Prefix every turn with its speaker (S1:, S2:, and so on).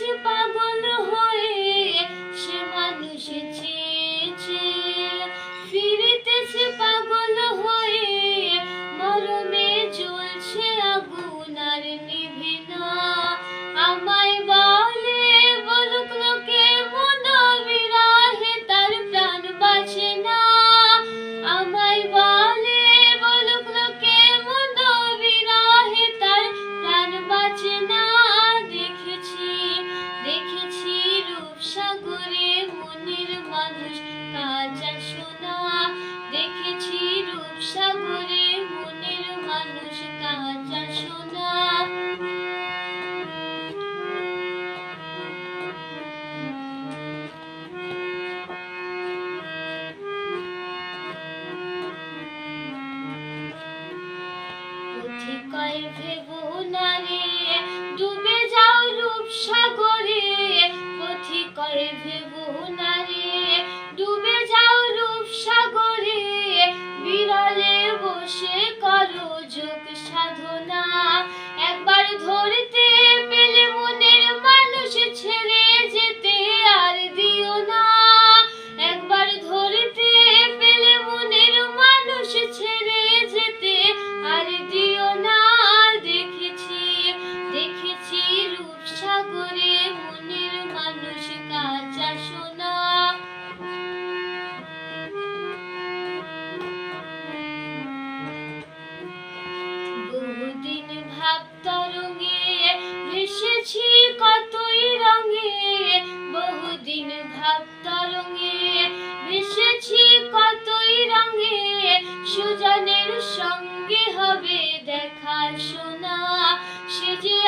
S1: te pago ভেবো না রে ডুবে যাও রূপ সাগরে কতই রঙে বহুদিন ভেসেছি কতই রঙে সুজনের সঙ্গে হবে দেখা শোনা সে যে